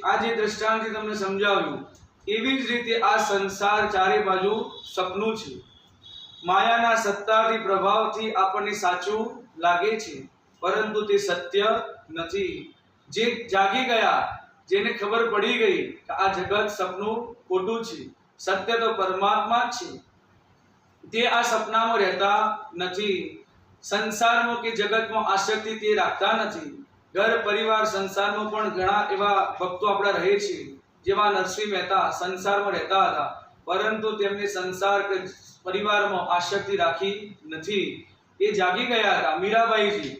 આ જે દ્રષ્ટાંતથી તમને સમજાવ્યું, એવી જ રીતે આ સંસાર ચારે બાજુ સપનું છે. માયાના સત્તાથી પ્રભાવથી આપણને સાચું લાગે છે, પરંતુ તે સત્ય નથી. જે જાગી ગયા, જેને ખબર પડી ગઈ કે આ જગત સપનું ખોટું છે, સત્ય તો પરમાત્મા જ છે. તે આ સપનામાં રહેતા નથી. સંસારમાં કે જગતમાં આસક્તિ તે રાખતા નથી. ઘર, પરિવાર, સંસારમાં પણ ઘણા એવા ભક્તો આપણા રહે છે, જેવા નરસિંહ મહેતા સંસારમાં રહેતા હતા. પરંતુ તેમને સંસાર પરિવારમાં આશક્તિ રાખી નથી. એ જાગી ગયા હતા મીરાબાઈજી.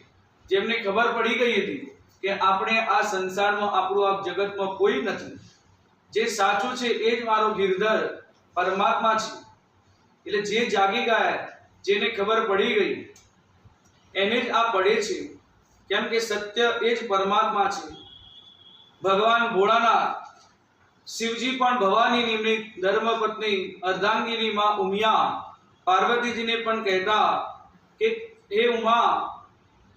જેમને ખબર પડી ગઈ હતી કે આપણે આ સંસારમાં આપણું આ જગતમાં કોઈ નથી. જે સાચું છે એ જ મારો ગિરધર પરમાત્મા છે. એટલે જે જાગી ગયા, જેને ખબર પડી ગઈ, એને જ આ પડે છે. કેમ કે સત્ય એ જ પરમાત્મા છે. ભગવાન ભોળાનાથ શિવજી પણ ભવાની નિમિત્ત ધર્મપત્ની અર્ધાંગીની માં ઉમિયા પાર્વતીજીને પણ કહેતા કે, હે ઉમા,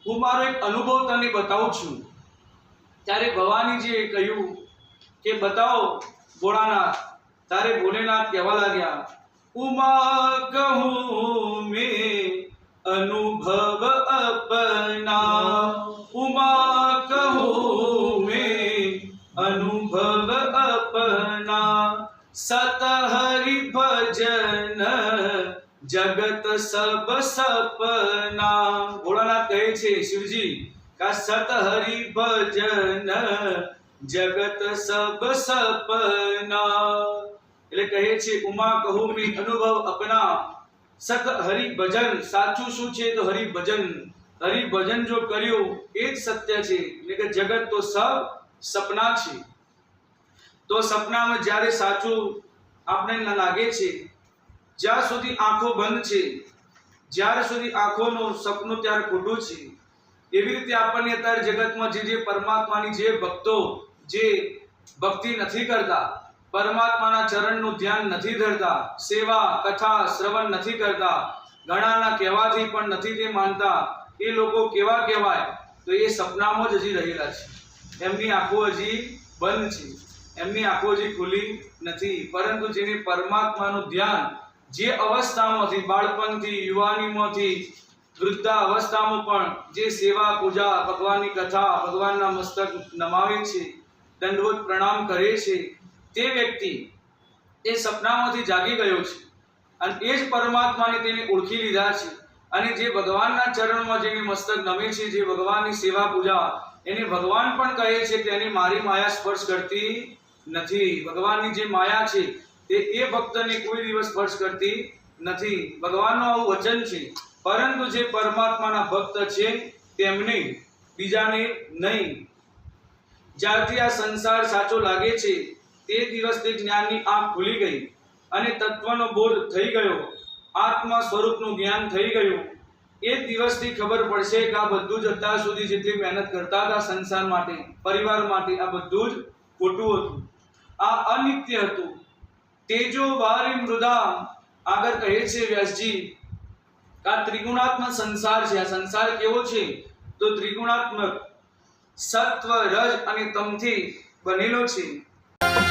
હું મારો એક અનુભવ તને બતાવું છું. ત્યારે ભવાનીજીએ કહ્યું કે, બતાવો ભોળાનાથ, તારે ભોલેનાથ કહેવા લાગ્યા, ઉમા કહું મેં અનુભવ અપના ઉમા कहो મેં અનુભવ અપના સત હરિ ભજન જગત સબ સપના ભોળાનાથ કહે છે, શિવજી, કા સત હરિ ભજન, જગત સબ સપના? એટલે કહે છે, ઉમા કહું મેં, અનુભવ અપના. સત હરિ ભજન સાચું શું છે તો હરિ ભજન હરિ ભજન જો કર્યું, એ જ સત્ય છે. એટલે કે જગત તો સબ સપના છે. તો સપનામાં જ્યારે સાચું આપણે લાગે છે, જ્યાં સુધી આંખો બંધ છે જ્યાર સુધી આંખોનું સપનું ત્યારે ખોટું છે. એવી રીતે આપણને અત્યારે જગતમાં જે જે પરમાત્માની જે ભક્તો, જે ભક્તિ નથી કરતા પરમાત્માના ચરણનું ધ્યાન નથી ધરતા, સેવા, કથા, શ્રવણ નથી કરતા ઘણાના કહેવાથી પણ નથી તે માનતા, એ લોકો કેવા કહેવાય? તો એ સપનામાં જ હજી રહેલા છે. એમની આંખો હજી બંધ છે. એમની આંખો હજી ખુલી નથી. પરંતુ જેને પરમાત્માનું ધ્યાન જે અવસ્થામાંથી, બાળપણથી, યુવાનીમાંથી વૃદ્ધા અવસ્થામાં પણ જે સેવા, પૂજા, ભગવાનની કથા, ભગવાનના મસ્તક નમાવે છે, દંડવત પ્રણામ કરે છે તે વ્યક્તિ એ સપનામાંથી જાગી ગયો છે અને એ જ પરમાત્માને તેને ઓળખી લીધા છે. અને જે ભગવાનના ચરણમાં જેને મસ્તક નમે છે, જે ભગવાનની સેવા પૂજા, એને ભગવાન પણ કહે છે એની મારી માયા સ્પર્શ કરતી નથી. ભગવાનની જે માયા છે, તે એ ભક્તને કોઈ દિવસ સ્પર્શ કરતી નથી. ભગવાનનું આવું વચન છે, પરંતુ જે પરમાત્માના ભક્ત છે, તેમને બીજાને નહીં. જ્યારથી આ સંસાર સાચો લાગે છે તે દિવસથી જ્ઞાનની આંખ ખુલી ગઈ અને તત્વનો બોધ થઈ ગયો. આત્મા સ્વરૂપનું જ્ઞાન થઈ ગયું. એ દિવસથી ખબર પડશે કે આ બધું જ અત્યાર સુધી જેટલી મહેનત કરતા હતા સંસાર માટે, પરિવાર માટે, આ બધું જ ખોટું હતું. આ અનિત્ય હતું. તેજો વારી મૃદા આગળ કહે છે વ્યાસજી, આ ત્રિગુણાત્મક સંસાર છે. આ સંસાર કેવો છે? તો ત્રિગુણાત્મક. સત્વ, રજ અને તમથી બનેલો છે.